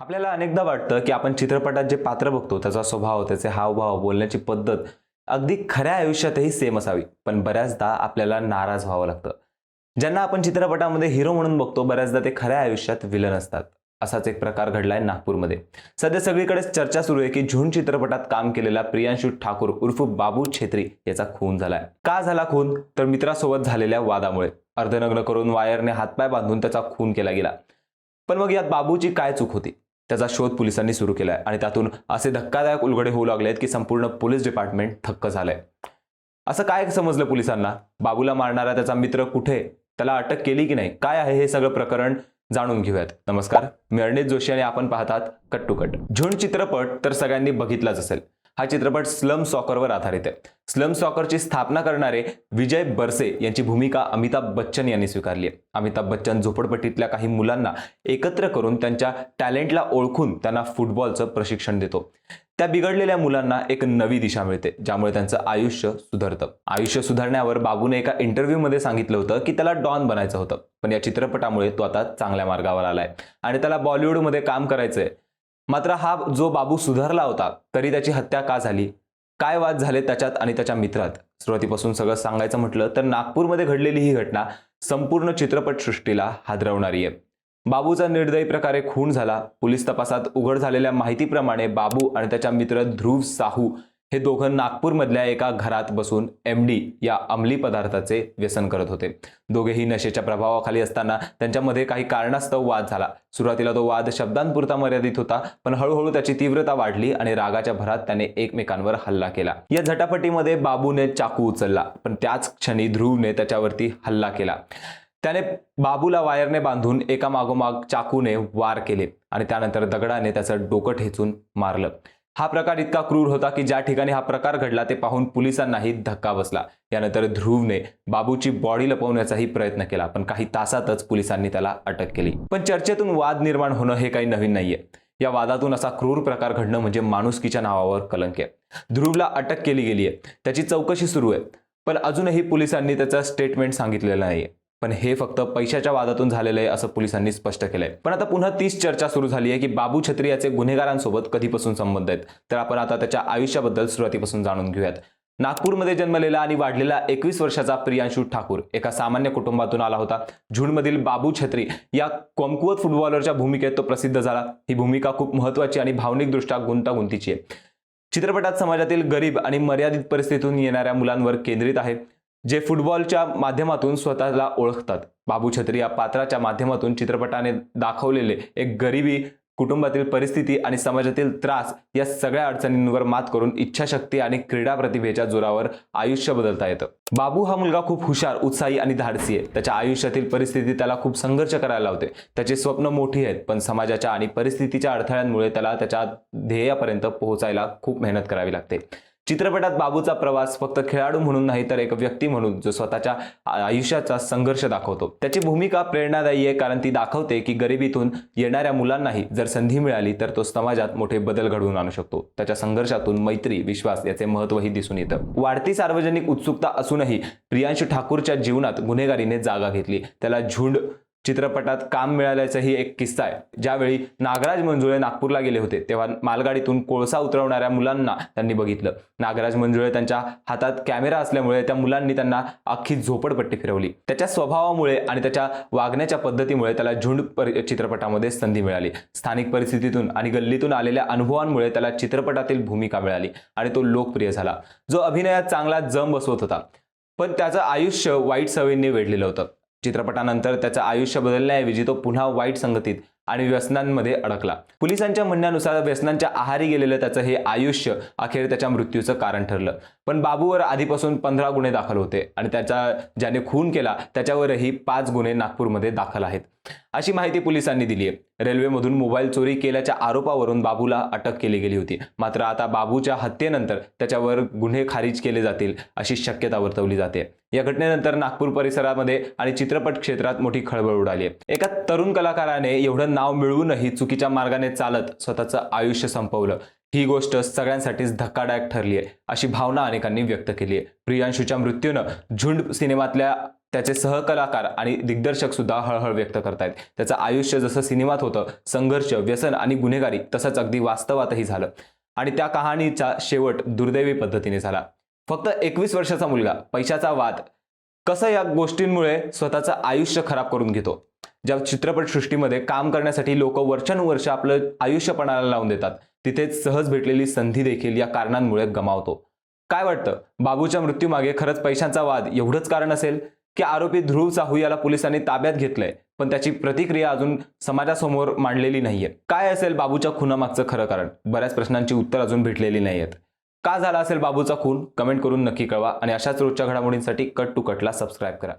आपल्याला अनेकदा वाटतं की आपण चित्रपटात जे पात्र बघतो त्याचा स्वभाव त्याचे हावभाव बोलण्याची पद्धत अगदी खऱ्या आयुष्यातही सेम असावी. पण बऱ्याचदा आपल्याला नाराज व्हावं लागतं. ज्यांना आपण चित्रपटामध्ये हिरो म्हणून बघतो बऱ्याचदा ते खऱ्या आयुष्यात विलन असतात. असाच एक प्रकार घडलाय नागपूरमध्ये. सध्या सगळीकडेच चर्चा सुरू आहे की झुंड चित्रपटात काम केलेला प्रियांशू ठाकूर उर्फ बाबू छेत्री याचा खून झालाय. का झाला खून? तर मित्रासोबत झालेल्या वादामुळे. अर्धनग्न करून वायरने हातपाय बांधून त्याचा खून केला गेला. पण मग यात बाबूची काय चूक होती? त्याचा शोध पोलिसांनी सुरू केलाय आणि त्यातून असे धक्कादायक उलगडे होऊ लागले आहेत की संपूर्ण पोलीस डिपार्टमेंट थक्क झालंय. असं काय समजलं पोलिसांना? बाबूला मारणारा त्याचा मित्र कुठे? त्याला अटक केली की नाही? काय आहे हे सगळं प्रकरण? जाणून घेऊयात. नमस्कार. मी अर्णित जोशी आणि आपण पाहतात कट टू कट झुंड चित्रपट तर सगळ्यांनी बघितलाच असेल. हा चित्रपट स्लम सॉकरवर आधारित आहे. स्लम सॉकरची स्थापना करणारे विजय बरसे यांची भूमिका अमिताभ बच्चन यांनी स्वीकारली आहे. अमिताभ बच्चन झोपडपट्टीतल्या काही मुलांना एकत्र करून त्यांच्या टॅलेंटला ओळखून त्यांना फुटबॉलचं प्रशिक्षण देतो. त्या बिघडलेल्या मुलांना एक नवी दिशा मिळते ज्यामुळे त्यांचं आयुष्य सुधारतं. आयुष्य सुधारण्यावर बाबूने एका इंटरव्ह्यूमध्ये सांगितलं होतं की त्याला डॉन बनायचं होतं. पण या चित्रपटामुळे तो आता चांगल्या मार्गावर आलाय. आणि त्याला बॉलिवूडमध्ये काम करायचंय. मात्र हा जो बाबू सुधारला होता तरी त्याची हत्या का झाली? काय वाद झाले त्याच्यात आणि त्याच्या मित्रात? सुरुवातीपासून सगळं सांगायचं म्हटलं तर नागपूरमध्ये घडलेली ही घटना संपूर्ण चित्रपटसृष्टीला हादरवणारी आहे. बाबूचा निर्दयी प्रकारे खून झाला. पोलीस तपासात उघड झालेल्या माहितीप्रमाणे बाबू आणि त्याचा मित्र ध्रुव साहू हे दोघं नागपूरमधल्या एका घरात बसून एम डी या अंमली पदार्थाचे व्यसन करत होते. दोघेही नशेच्या प्रभावाखाली असताना त्यांच्यामध्ये काही कारणास्तव वाद झाला. सुरुवातीला तो वाद शब्दांपुरता मर्यादित होता पण हळूहळू त्याची तीव्रता वाढली आणि रागाच्या भरात त्याने एकमेकांवर हल्ला केला. या झटापटीमध्ये बाबूने चाकू उचलला पण त्याच क्षणी ध्रुवने त्याच्यावरती हल्ला केला. त्याने बाबूला वायरने बांधून एका मागोमाग चाकूने वार केले आणि त्यानंतर दगडाने त्याचं डोकं ठेचून मारलं. हा प्रकार इतका क्रूर होता की ज्या ठिकाणी हा प्रकार घडला ते पाहून पोलिसांनाही धक्का बसला. यानंतर ध्रुवने बाबूची बॉडी लपवण्याचाही प्रयत्न केला पण काही तासातच पोलिसांनी त्याला अटक केली. पण चर्चेतून वाद निर्माण होणं हे काही नवीन नाहीये. या वादातून असा क्रूर प्रकार घडणं म्हणजे माणुसकीच्या नावावर कलंक आहे. ध्रुवला अटक केली गेली आहे त्याची चौकशी सुरू आहे. पण अजूनही पोलिसांनी त्याचं स्टेटमेंट सांगितलेलं नाहीये. पण हे फक्त पैशाच्या वादातून झालेलं आहे असं पोलिसांनी स्पष्ट केलंय. पण आता पुन्हा तीच चर्चा सुरू झाली आहे की बाबू छत्री याचे गुन्हेगारांसोबत कधीपासून संबंध आहेत? तर आपण आता त्याच्या आयुष्याबद्दल सुरुवातीपासून जाणून घेऊयात. नागपूरमध्ये जन्मलेला आणि वाढलेला एकवीस वर्षाचा प्रियांशू ठाकूर एका सामान्य कुटुंबातून आला होता. झुंडमधील बाबू छत्री या कमकुवत फुटबॉलरच्या भूमिकेत तो प्रसिद्ध झाला. ही भूमिका खूप महत्वाची आणि भावनिकदृष्ट्या गुंतागुंतीची आहे. चित्रपटात समाजातील गरीब आणि मर्यादित परिस्थितीतून येणाऱ्या मुलांवर केंद्रित आहे. जे फुटबॉलच्या माध्यमातून स्वतःला ओळखतात. बाबू छत्री या पात्राच्या माध्यमातून चित्रपटाने दाखवलेले एक गरिबी कुटुंबातील परिस्थिती आणि समाजातील त्रास या सगळ्या अडचणींवर मात करून इच्छाशक्ती आणि क्रीडा प्रतिभेच्या जोरावर आयुष्य बदलता येतं. बाबू हा मुलगा खूप हुशार उत्साही आणि धाडसी आहे. त्याच्या आयुष्यातील परिस्थिती त्याला खूप संघर्ष करायला लावते. त्याचे स्वप्न मोठी आहेत पण समाजाच्या आणि परिस्थितीच्या अडथळ्यांमुळे त्याला त्याच्या ध्येयापर्यंत पोहोचायला खूप मेहनत करावी लागते. चित्रपटात बाबूचा प्रवास फक्त खेळाडू म्हणून नाही तर एक व्यक्ती म्हणून जो स्वतःच्या आयुष्याचा संघर्ष दाखवतो. त्याची भूमिका प्रेरणादायी आहे कारण ती दाखवते की गरिबीतून येणाऱ्या मुलांनाही जर संधी मिळाली तर तो समाजात मोठे बदल घडवून आणू शकतो. त्याच्या संघर्षातून मैत्री विश्वास याचे महत्वही दिसून येतं. वाढती सार्वजनिक उत्सुकता असूनही प्रियांशू ठाकूरच्या जीवनात गुन्हेगारीने जागा घेतली. त्याला झुंड चित्रपटात काम मिळाल्याचाही एक किस्सा आहे. ज्यावेळी नागराज मंजुळे नागपूरला गेले होते तेव्हा मालगाडीतून कोळसा उतरवणाऱ्या मुलांना त्यांनी बघितलं. नागराज मंजुळे त्यांच्या हातात कॅमेरा असल्यामुळे त्या मुलांनी त्यांना अख्खी झोपडपट्टी फिरवली. त्याच्या स्वभावामुळे आणि त्याच्या वागण्याच्या पद्धतीमुळे त्याला झुंड परि- चित्रपटामध्ये संधी मिळाली. स्थानिक परिस्थितीतून आणि गल्लीतून आलेल्या अनुभवांमुळे त्याला चित्रपटातील भूमिका मिळाली आणि तो लोकप्रिय झाला. जो अभिनयात चांगला जम बसवत होता पण त्याचं आयुष्य वाईट सवयींनी वेढलेलं होतं. चित्रपटानंतर त्याचं आयुष्य बदलण्याऐवजी तो पुन्हा वाईट संगतीत आणि व्यसनांमध्ये अडकला. पोलिसांच्या म्हणण्यानुसार व्यसनांच्या आहारी गेलेलं त्याचं हे आयुष्य अखेर त्याच्या मृत्यूचं कारण ठरलं. पण बाबूवर आधीपासून पंधरा गुन्हे दाखल होते आणि त्याचा ज्याने खून केला त्याच्यावरही पाच गुन्हे नागपूरमध्ये दाखल आहेत. अशी माहिती पोलिसांनी दिली आहे. रेल्वेमधून मोबाईल चोरी केल्याच्या आरोपावरून बाबूला अटक केली गेली होती. मात्र आता बाबूच्या हत्येनंतर त्याच्यावर गुन्हे खारिज केले जातील अशी शक्यता वर्तवली जाते. या घटनेनंतर नागपूर परिसरामध्ये आणि चित्रपट क्षेत्रात मोठी खळबळ उडाली आहे. एका तरुण कलाकाराने एवढं नाव मिळवूनही चुकीच्या मार्गाने चालत स्वतःचं आयुष्य संपवलं. ही गोष्ट सगळ्यांसाठीच धक्कादायक ठरली आहे अशी भावना अनेकांनी व्यक्त केली आहे प्रियांशूच्या मृत्यूनं झुंड सिनेमातल्या त्याचे सहकलाकार आणि दिग्दर्शक सुद्धा हळहळ व्यक्त करतायत. त्याचं आयुष्य जसं सिनेमात होतं संघर्ष व्यसन आणि गुन्हेगारी तसंच अगदी वास्तवातही झालं. आणि त्या कहाणीचा शेवट दुर्दैवी पद्धतीने झाला. फक्त एकवीस वर्षाचा मुलगा पैशाचा वाद. कसं या गोष्टींमुळे स्वतःचं आयुष्य खराब करून घेतो? ज्या चित्रपटसृष्टीमध्ये काम करण्यासाठी लोक वर्षानुवर्ष आपलं आयुष्यपणाला लावून देतात तिथेच सहज भेटलेली संधी देखील या कारणांमुळे गमावतो. काय वाटतं? बाबूच्या मृत्यूमागे खरंच पैशांचा वाद एवढंच कारण असेल की आरोपी ध्रुव साहू याला पोलिसांनी ताब्यात घेतलंय पण त्याची प्रतिक्रिया अजून समाजासमोर मांडलेली नाहीये काय असेल बाबूच्या खुनामागचं खरं कारण? बऱ्याच प्रश्नांची उत्तर अजून भेटलेली नाहीयेत. का झाला असेल बाबूचा खून? कमेंट करून नक्की कळवा आणि अशाच रोजच्या घडामोडींसाठी कट टू कटला सबस्क्राईब करा.